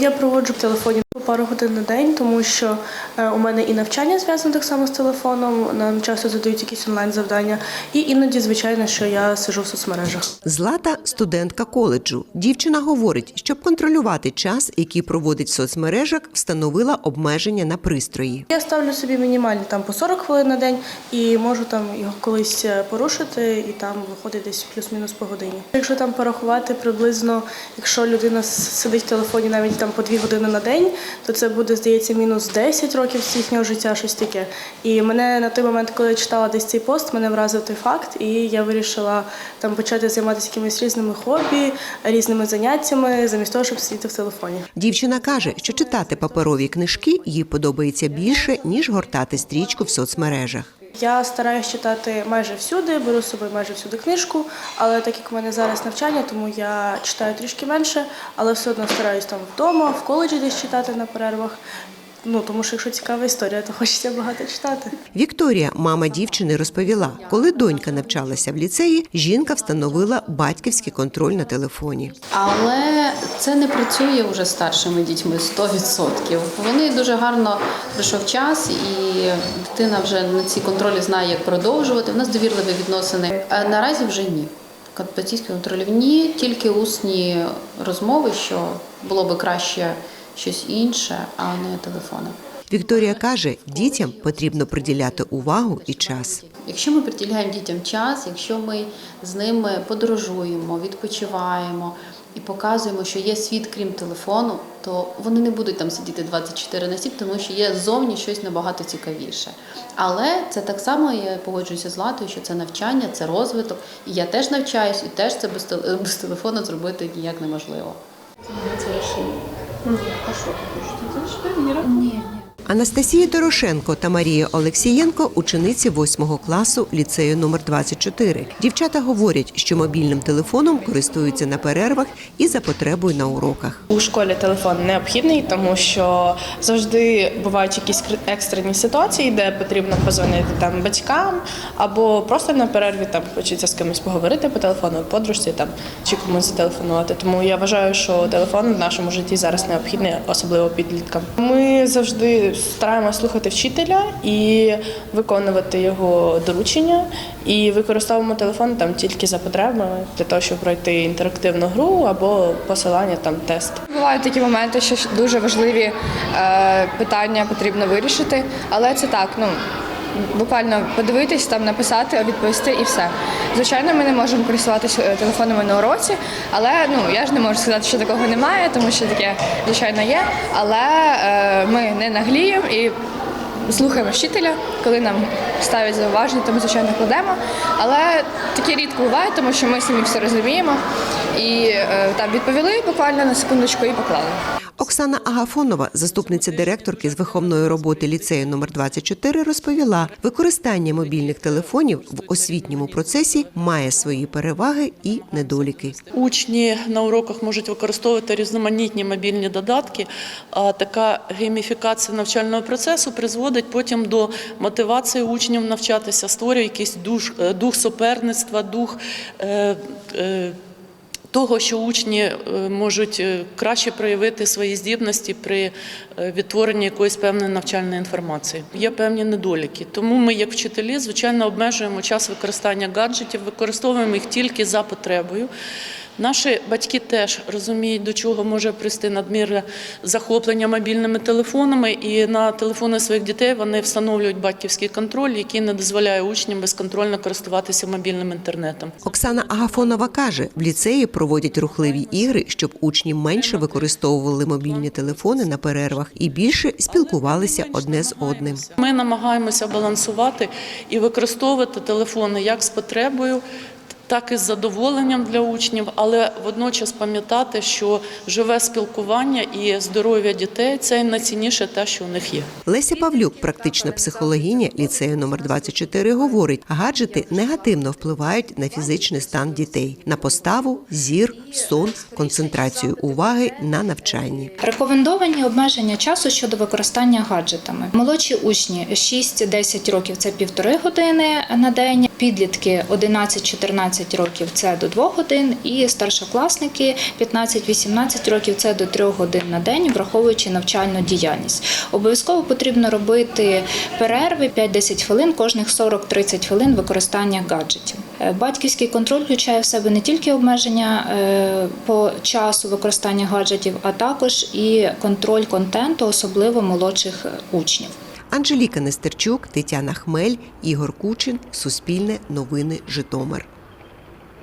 Я проводжу в телефоні пару годин на день, тому що е, у мене і навчання зв'язане так само з телефоном. Нам часто задають якісь онлайн завдання, і іноді, звичайно, що я сижу в соцмережах. Злата студентка коледжу. Дівчина говорить, щоб контролювати час, який проводить в соцмережах, встановила обмеження на пристрої. Я ставлю собі мінімальні там по 40 хвилин на день і можу там його колись е, порушити, і там виходить десь плюс-мінус по годині. Якщо там порахувати приблизно, якщо людина сидить в телефоні навіть там по 2 години на день, то це буде, здається, мінус 10 років з їхнього життя, щось таке. І мене на той момент, коли я читала десь цей пост, мене вразив той факт, і я вирішила там почати займатися якимись різними хобі, різними заняттями, замість того, щоб сидіти в телефоні. Дівчина каже, що читати паперові книжки їй подобається більше, ніж гортати стрічку в соцмережах. Я стараюсь читати майже всюди, беру з собою майже всюди книжку, але так як в мене зараз навчання, тому я читаю трішки менше, але все одно стараюсь там вдома, в коледжі десь читати на перервах. Ну тому що якщо цікава історія, то хочеться багато читати. Вікторія, мама дівчини, розповіла, коли донька навчалася в ліцеї, жінка встановила батьківський контроль на телефоні. Але це не працює вже старшими дітьми 100%. Вони дуже гарно пройшов час, і дитина вже на ці контролі знає, як продовжувати. У нас довірливі відносини. А наразі вже ні. Батьківських контролів ні, тільки усні розмови, що було би краще щось інше, а не телефони. Вікторія каже, дітям потрібно приділяти увагу і час. Якщо ми приділяємо дітям час, якщо ми з ними подорожуємо, відпочиваємо і показуємо, що є світ крім телефону, то вони не будуть там сидіти 24 на 7, тому що є зовні щось набагато цікавіше. Але це так само я погоджуюся з Латою, що це навчання, це розвиток. І я теж навчаюсь, і теж це без, теле- без телефону зробити ніяк неможливо. Анастасія Дорошенко та Марія Олексієнко учениці 8 класу ліцею номер 24. Дівчата говорять, що мобільним телефоном користуються на перервах і за потребою на уроках. У школі телефон необхідний, тому що завжди бувають якісь екстрені ситуації, де потрібно позвонити там батькам, або просто на перерві там хочеться з кимось поговорити по телефону, подружці там чи комусь зателефонувати. Тому я вважаю, що телефон в нашому житті зараз необхідний, особливо підліткам. Ми завжди стараємося слухати вчителя і виконувати його доручення, і використовуємо телефон там тільки за потребами для того, щоб пройти інтерактивну гру або посилання там тест. Бувають такі моменти, що дуже важливі е, питання потрібно вирішити, але це так, ну. Буквально подивитись, там написати, відповісти і все. Звичайно, ми не можемо користуватися е, телефонами на уроці, але ну я ж не можу сказати, що такого немає, тому що таке звичайно є. Але е, ми не нагліємо і слухаємо вчителя, коли нам ставлять зауваження, то ми звичайно кладемо. Але таке рідко буває, тому що ми самі все розуміємо. І е, там відповіли буквально на секундочку і поклали. Оксана Агафонова, заступниця директорки з виховної роботи ліцею номер 24, розповіла, використання мобільних телефонів в освітньому процесі має свої переваги і недоліки. Учні на уроках можуть використовувати різноманітні мобільні додатки. А така гейміфікація навчального процесу призводить потім до мотивації учнів навчатися, створює якийсь дух, е, дух суперництва, дух. Е, е, того, що учні е, можуть е, краще проявити свої здібності при е, відтворенні якоїсь певної навчальної інформації. Є певні недоліки. Тому ми, як вчителі, звичайно, обмежуємо час використання гаджетів, використовуємо їх тільки за потребою. Наші батьки теж розуміють, до чого може привести надмірне захоплення мобільними телефонами, і на телефони своїх дітей вони встановлюють батьківський контроль, який не дозволяє учням безконтрольно користуватися мобільним інтернетом. Оксана Агафонова каже, в ліцеї проводять рухливі ігри, щоб учні менше використовували мобільні телефони на перервах і більше спілкувалися одне з одним. Ми намагаємося балансувати і використовувати телефони як з потребою. Так і з задоволенням для учнів, але водночас пам'ятати, що живе спілкування і здоров'я дітей це найцінніше те, що у них є. Леся Павлюк, практична психологиня ліцею номер 24, говорить, гаджети негативно впливають на фізичний стан дітей, на поставу, зір, сон, концентрацію уваги на навчанні. Рекомендовані обмеження часу щодо використання гаджетами. Молодші учні 6-10 років це півтори години на день. Підлітки 11-14 років це до 2 годин, і старшокласники 15-18 років це до 3 годин на день, враховуючи навчальну діяльність. Обов'язково потрібно робити перерви 5-10 хвилин, кожних 40-30 хвилин використання гаджетів. Е, Батьківський контроль включає в себе не тільки обмеження е, по часу використання гаджетів, а також і контроль контенту, особливо молодших е, учнів. Анжеліка Нестерчук, Тетяна Хмель, Ігор Кучин, Суспільне новини Житомир.